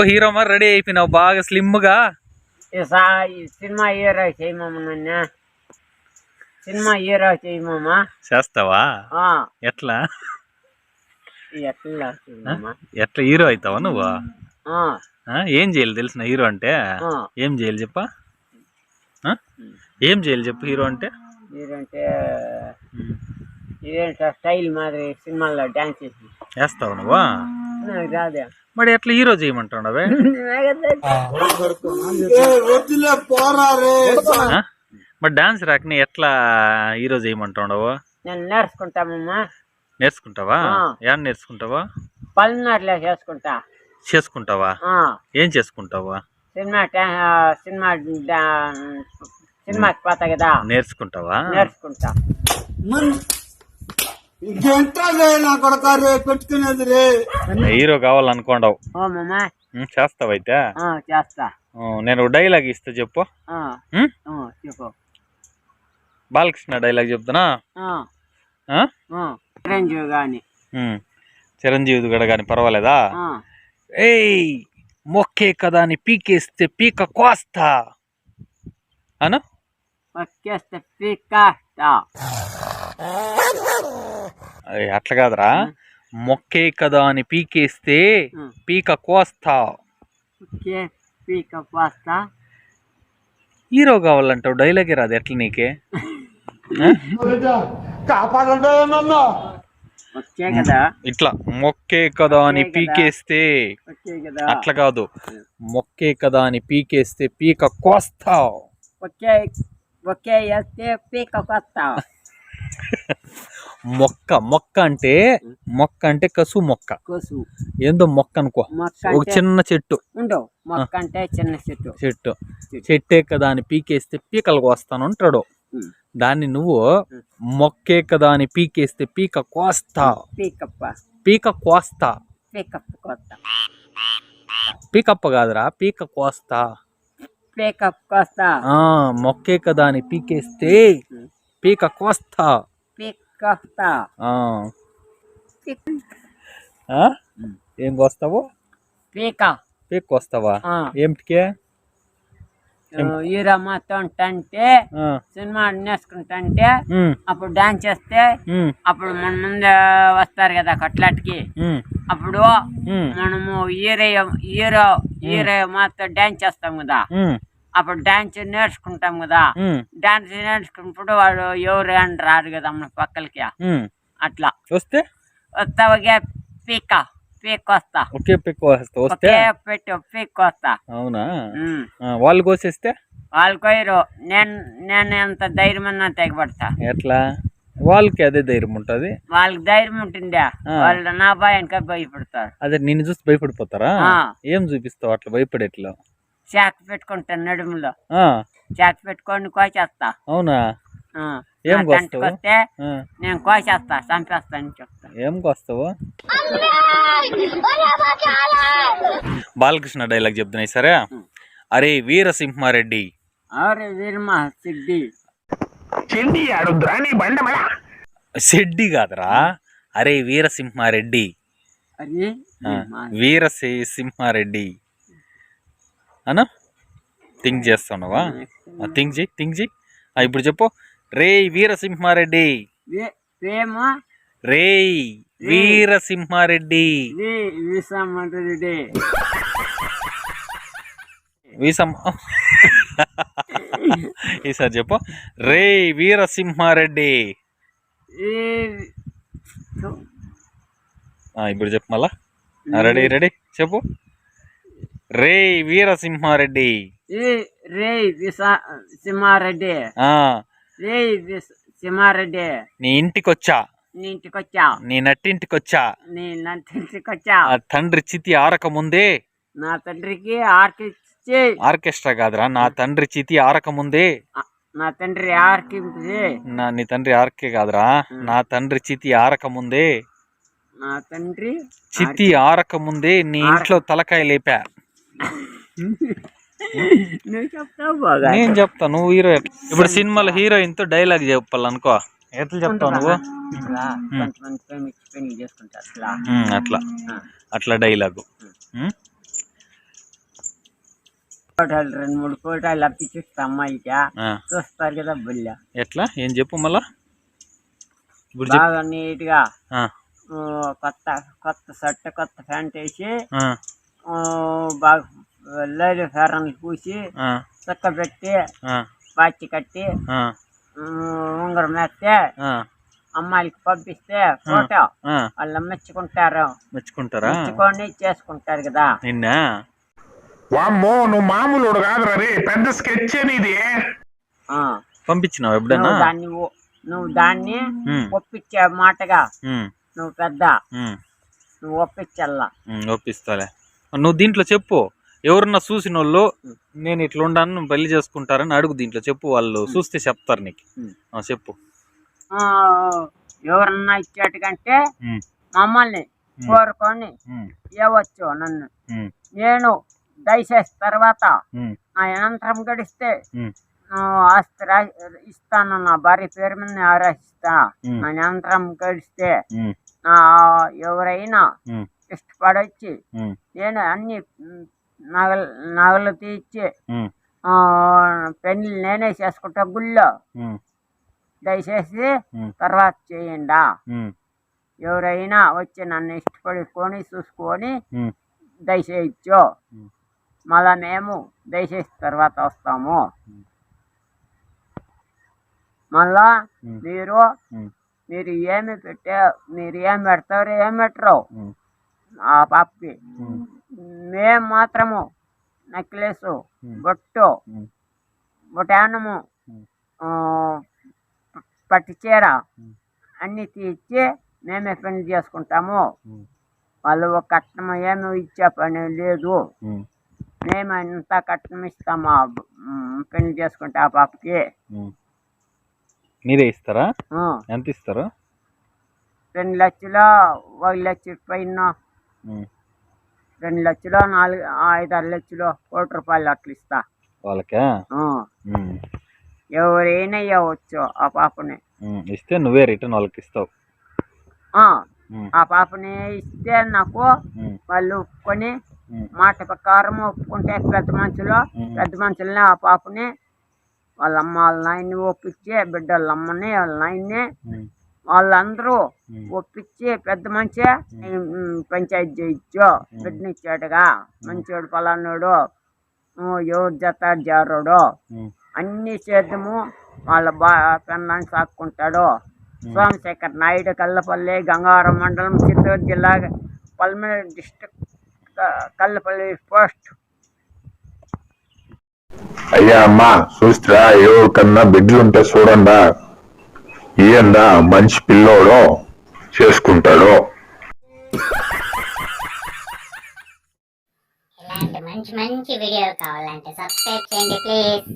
ఓ hero మరి ready అయిపోయినావు. బాగా స్లిమ్గా cinema hero చేయమమ్మ నన్ను. సినిమా హీరో చేయమమ్మ. చేస్తావా? ఎట్లా? ఎట్లా ఎట్లా హీరో అవుతావా నువ్వు? ఏం చేయాలి తెలిసిన హీరో అంటే. ఏం చేయాలి చెప్పా? ఏం చేయాలి చెప్పు హీరో అంటే? హీరో అంటే స్టైల్ మాదిరి సినిమాల్లో డాన్స్ చేసి. వేస్తావు నువ్వా? రాదే మరి ఎట్లా హీరో చేయమంటావు మరి డాన్స్ రాకని ఎట్లా హీరో చేయమంటావు నేను నేర్చుకుంటామమ్మా నేర్చుకుంటావా. ఏం నేర్చుకుంటావా పల్నాడులో చేసుకుంటా చేసుకుంటావా ఆ, ఏం చేసుకుంటావా సినిమా టా- సినిమా సినిమాకి పోతా కదా నేర్చుకుంటావా నేర్చుకుంటా హీరో కావాలనుకోండావు. చేస్తావైతే ఆ, చేస్తా. నేను డైలాగ్ ఇస్తా చెప్పు. బాలకృష్ణ డైలాగ్ చెప్తున్నా? ఆ, ఆ? ఆ, చిరంజీవి గాని. చిరంజీవి కూడా కానీ పర్వాలేదా? ఏయ్ మొక్కే కదా అని పీకేస్తే పీక కోస్తా. అను? పీకాస్తా. అయ్, అట్లా కాదురా. మొక్కే కదా అని పీకేస్తే. పీక కోస్తా పీక పోస్తా హీరో కావాలంటావు డైలాగే రాదు ఎట్లా నీకే? ఇట్లా మొక్కే కదా అని. పీకేస్తే. అట్లా కాదు. మొక్కే కదా అని పీకేస్తే పీక కోస్తావు ఒకే ఒకే వేస్తే పీక కొస్తా మొక్క మొక్క అంటే మొక్క అంటే కసు మొక్క. కోసు. ఏందో మొక్క అనుకో. ఒక చిన్న చెట్టు. మొక్క అంటే చిన్న చెట్టు. చెట్టు. చెట్టే. కదా అని పీకేస్తే పీకలు కోస్తాను అంటాడు. దాన్ని నువ్వు మొక్కే కదా అని పీకేస్తే పీక కోస్తా. పీకప్ప. పీక కోస్తా. పీకప్ కొత్త పీకప్ప కాదురా పీక కోస్తా. పీకప్ కొస్తా. మొక్కే కదా అని పీకేస్తే. పీక కోస్తా ఆ? ఏం కోస్తావు? పీక పీక కోస్తావా? ఏమిటికే? హీరో ఆ, సినిమా నేర్చుకుంటుంటే అప్పుడు డాన్స్ చేస్తే అప్పుడు మన ముందు వస్తారు కదా కట్లాట్కి. అప్పుడు మనము హీరో హీరో హీరో మాతో డాన్స్ చేస్తాం కదా. అప్పుడు డాన్స్ నేర్చుకుంటాం కదా. డాన్స్ నేర్చుకున్నప్పుడు వాడు ఎవరు అని రాడు కదా మన పక్కలకి. అట్లా. వస్తే? వస్తావగే పీక పీక్ వస్తా. ఒకే పీక్ వస్తే. ఒకే పెట్టు పీక్ వస్తా. అవునా? వాళ్ళు కోసేస్తే? వాళ్ళు కోయరు. నేను నేను ఎంత ధైర్యం అన్నా తెగబడతా. ఎట్లా? వాళ్ళకి అదే ధైర్యం ఉంటుంది. వాళ్ళకి ధైర్యం ఉంటుందా. వాళ్ళు నా భయానికే భయపడతారు. అదే నిన్ను చూసి భయపడిపోతారా. ఏం చూపిస్తావు అట్లా? భయపడేట్లో? చాక్ పెట్టుకుంటాను నడుములో. ఆ, చాక్ పెట్టుకొని కోసేస్తా. అవునా? ఆ. ఏం కోస్తావు? వస్తే నేను కోసేస్తా చంపేస్తా అని చెప్తా. ఏం కోస్తావు? బాలకృష్ణ డైలాగ్ చెప్తున్నాయి సరే? అరే వీరసింహారెడ్డి. అరే వీరమా సిద్ధి షెడ్డి కాదురా. అరే వీరసింహారెడ్డి. అది ఆ, వీరసి సింహారెడ్డి. అనా థింక్ చేస్తున్నావా? థింక్ చేయి థింక్ చేయి. ఇప్పుడు చెప్పు. రే వీరసింహారెడ్డి. రే వీరసింహారెడ్డి. ఈసారి చెప్పు. రే వీరసింహారెడ్డి. ఇప్పుడు చెప్పు మళ్ళా. Ready ready. చెప్పు. రే వీరసింహారెడ్డి. రే సింహారెడ్డి. రే సింహారెడ్డి. నీ ఇంటికొచ్చా? నీ ఇంటికి వచ్చా నీ నట్టింటికొచ్చా? నీ ఆ తండ్రి చితి ఆరక ముందే? నా తండ్రికి ఆర్కిచ్చి. ఆర్కెస్ట్రా కాదురా నా తండ్రి చితి ఆరక ముందే? నా తండ్రి ఆర్కించి నా నీ తండ్రి ఆర్కే కాదురా నా తండ్రి చితి ఆరక ముందే? నా తండ్రి చితి ఆరక. ముందే నీ ఇంట్లో తలకాయ లేపా. నువ్వు చెప్తావు బాగా. నేను చెప్తా నువ్వు హీరో ఇప్పుడు సినిమాలో హీరోయిన్తో డైలాగ్ చెప్పాలనుకో ఎట్లా చెప్తావు నువ్వు? అట్లా? అట్లా. డైలాగు. రెండు మూడు ఫోటోలు అప్పించిస్తా అమ్మాయికి చూస్తారు కదా బుల్ల. ఎట్లా? ఏం చెప్పు మళ్ళా? బాగా నీట్గా కొత్త కొత్త షర్ట్ కొత్త ప్యాంట్ వేసి బాగా లేదు ఫెరన్లు పూసి చక్క పెట్టి పాచి కట్టి ఉంగరం వేస్తే ఆ, అమ్మాయిలకి పంపిస్తే ఫోటో. వాళ్ళు మెచ్చుకుంటారు. మెచ్చుకుంటారా? మెచ్చుకొని చేసుకుంటారు కదా. నిన్న. వామ్మో నువ్వు మామూలు కాదు రే పెద్ద స్కెచ్ ఆ. పంపించినావు ఎప్పుడైనా? దాన్ని నువ్వు దాన్ని ఒప్పించే మాటగా. నువ్వు పెద్ద. నువ్వు ఒప్పించల్లా. ఉమ్, ఒప్పిస్తాలే. నువ్వు దీంట్లో చెప్పు. ఎవరన్నా చూసిన వాళ్ళు నేను ఇట్లా ఉండాను పెళ్ళి చేసుకుంటారని అడుగు దీంట్లో చెప్పు. వాళ్ళు చూస్తే చెప్తారు నీకు. ఆ, చెప్పు. ఆ, ఎవరన్నా ఇచ్చేటికంటే ఉమ్, మమ్మల్ని ఉమ్. కోరుకొని ఉమ్, ఇవ్వచ్చు నన్ను. ఉమ్, నేను దయచేసి తర్వాత ఉమ్, నా అనంతరం గడిస్తే ఉమ్, ఆ, ఆస్తి రా ఇస్తాను నా భార్య పేరు మీద ఆరాసిస్తా ఉమ్. నా అనంతరం గడిస్తే ఉమ్, నా ఎవరైనా ఉమ్, ఇష్టపడొచ్చి నేను అన్ని నగలు నగలు తీర్చి పెళ్ళి నేనే చేసుకుంటా గుళ్ళో. దయచేసి తర్వాత చేయండా. ఎవరైనా వచ్చి నన్ను ఇష్టపడుకొని చూసుకొని దయచేయచ్చు. మళ్ళా మేము దయచేసి తర్వాత వస్తాము. మళ్ళా. మీరు మీరు ఏమి పెట్టే మీరు ఏం పెడతారు ఏం పెట్టరు. ఆ పాపకి. మేము మాత్రము నెక్లెస్. బొట్టు బొటానము ఉమ్. ఆ, పట్టు చీర ఉమ్. అన్నీ తీర్చి మేమే పెళ్ళి చేసుకుంటాము. వాళ్ళు ఒక కట్నం ఏమి ఇచ్చే పని లేదు. ఉమ్, మేము అంతా కట్నం ఇస్తాము పెళ్ళి చేసుకుంటే ఆ పాపకి. మీరే ఇస్తారా? ఎంత ఇస్తారు? రెండు లక్షలు ఒక లక్ష పైన రెండు లక్షలు నాలుగు ఐదు ఆరు లక్షలు కోటి రూపాయలు అట్లా ఇస్తా. వాళ్ళకా? ఎవరైనా ఇవ్వచ్చు ఆ పాపని. ఇస్తే నువ్వే రిటర్న్ వాళ్ళకి ఇస్తావు. ఆ, పాపని ఇస్తే నాకు వాళ్ళు ఒప్పుకొని మాట ప్రకారం ఒప్పుకుంటే పెద్ద మనుషులు. పెద్ద మనుషుల్ని ఆ పాపని వాళ్ళ అమ్మ వాళ్ళ నాయన్ని ఒప్పించి బిడ్డ అమ్మని వాళ్ళ నాయన్ని వాళ్ళందరూ. ఒప్పించి పెద్ద మంచి పంచాయతీ చేయొచ్చు బిడ్డనిచ్చాడుగా మంచోడు పలానాడు ఎవరు జత జారుడు. అన్ని సేద్యము వాళ్ళ బా పెన్నాన్ని సాక్కుంటాడు. సోమశేఖర్ నాయుడు కల్లపల్లి గంగావరం మండలం చిత్తూరు జిల్లా పల్మనేరు డిస్టిక్ కల్లపల్లి పోస్ట్. అయ్యా అమ్మా చూస్తా ఎవరికన్నా బిడ్డలుంటే చూడండా. ఈయన మంచి పిల్లోడో చేసుకుంటాడో. ఇలాంటి మంచి మంచి వీడియోలు కావాలంటే సబ్స్క్రైబ్ చేయండి ప్లీజ్.